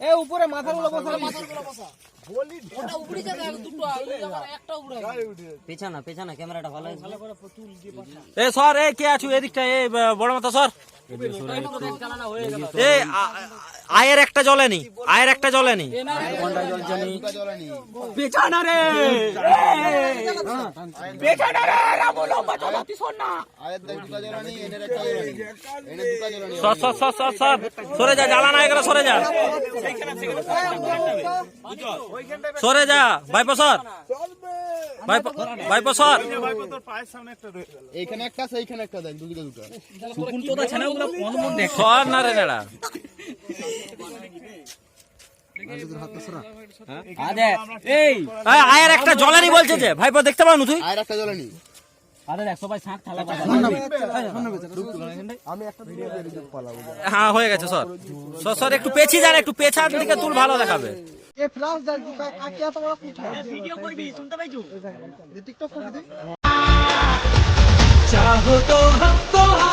এই উপরে মাথারগুলো বসে মাথাগুলো বসা। ওটা উপরে যাবে আর দুটো একটা উপরে পেছানা পেছানা ক্যামেরাটা ভালো আছে এ সর এ কে আছো? এদিকটা এ বড় মাথা স্যার এই আয়ের একটা জ্বলেনি আয়ের একটা জ্বলেনি পেছানা রে! পেছানা রে রামু লম্বা জ্বলাতি শোন আয়ের এনের একটা জ্বালানি এনে দুটা জ্বালানি সর সর সর সর সর। সরে যা জ্বালানা হয়ে গেলে সরে যা। সরে যা ভাইপো সর এইখানে একটা সেইখানে একটা দেখ দুদিকে দুটো। সর না রে নেড়া আয়ের একটা জ্বলেনি বলছে যে ভাইপো দেখতে পাও তুই? আয়ের একটা জ্বালানি। হ্যাঁ হয়ে গেছে সর সর সর একটু পেছি যান একটু পেছার দিকে তুল ভালো দেখাবে। এ ফ্লাশ দার কি আকিয়া তো কোথায় তো হাম তো